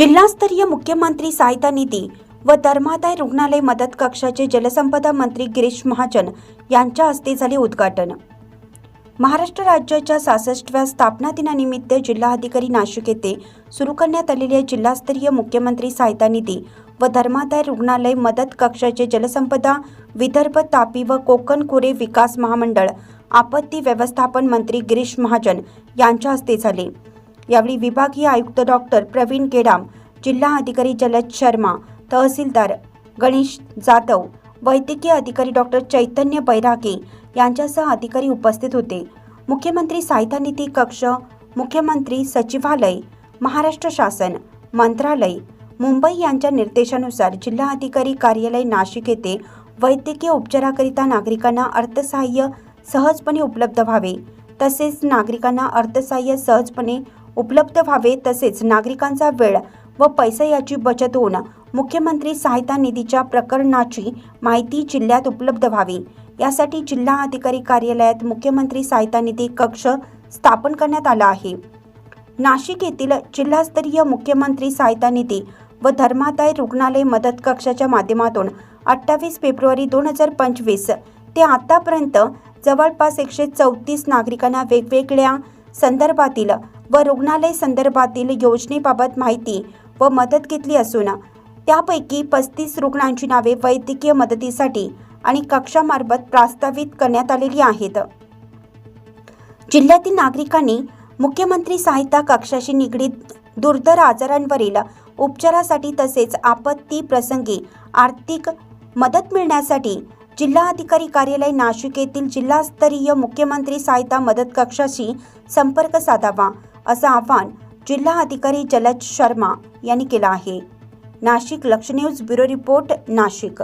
जिल्हास्तरीय मुख्यमंत्री सहायता निधी व धर्मादाय रुग्णालय मदत कक्षाचे जलसंपदा मंत्री गिरीश महाजन यांच्या हस्ते झाले उद्घाटन. महाराष्ट्र राज्याच्या सहासष्टव्या स्थापना दिनानिमित्त जिल्हाधिकारी नाशिक येथे सुरू करण्यात आलेल्या जिल्हास्तरीय मुख्यमंत्री सहायता निधी व धर्मादाय रुग्णालय मदत कक्षाचे जलसंपदा विदर्भ तापी व कोकण खोरे विकास महामंडळ आपत्ती व्यवस्थापन मंत्री गिरीश महाजन यांच्या हस्ते झाले. यावेळी विभागीय आयुक्त डॉक्टर प्रवीण केडाम जिल्हा अधिकारी जलद शर्मा तहसीलदार गणेश जाधव वैद्यकीय अधिकारी डॉक्टर चैतन्य बैरागे यांच्यासह अधिकारी उपस्थित होते. मुख्यमंत्री साहित्य निधी कक्ष मुख्यमंत्री सचिवालय महाराष्ट्र शासन मंत्रालय मुंबई यांच्या निर्देशानुसार जिल्हा अधिकारी कार्यालय नाशिक येथे वैद्यकीय उपचाराकरिता नागरिकांना अर्थसहाय्य सहजपणे उपलब्ध व्हावे तसेच नागरिकांना अर्थसहाय्य सहजपणे उपलब्ध व्हावे तसेच नागरिकांचा वेळ व पैसे याची बचत होऊन मुख्यमंत्री सहायता निधीच्या प्रकरणाची माहिती जिल्ह्यात उपलब्ध व्हावी. यासाठी जिल्हा अधिकारी कार्यालयात मुख्यमंत्री सहायता निधी कक्ष स्थापन करण्यात आला आहे. नाशिक येथील जिल्हास्तरीय मुख्यमंत्री सहायता निधी व धर्मादाय रुग्णालय मदत कक्षाच्या माध्यमातून अठ्ठावीस फेब्रुवारी दोन हजार पंचवीस ते आतापर्यंत जवळपास एकशे चौतीस नागरिकांना वेगवेगळ्या संदर्भातील व रुग्णालय संदर्भातील योजनेबाबत माहिती व मदत घेतली असून त्यापैकी पस्तीस रुग्णांची नावे वैद्यकीय मदतीसाठी आणि कक्षामार्फत प्रस्तावित करण्यात आलेली आहेत. जिल्ह्यातील नागरिकांनी मुख्यमंत्री सहायता कक्षाशी निगडीत दुर्धर आजारांवरील उपचारासाठी तसेच आपत्ती प्रसंगी आर्थिक मदत मिळण्यासाठी जिल्हाधिकारी कार्यालय नाशिक येथील जिल्हास्तरीय मुख्यमंत्री सहायता मदत कक्षाशी संपर्क साधावा असं आवाहन जिल्हा अधिकारी जलज शर्मा यांनी केला आहे. नाशिक लक्ष न्यूज ब्युरो रिपोर्ट नाशिक.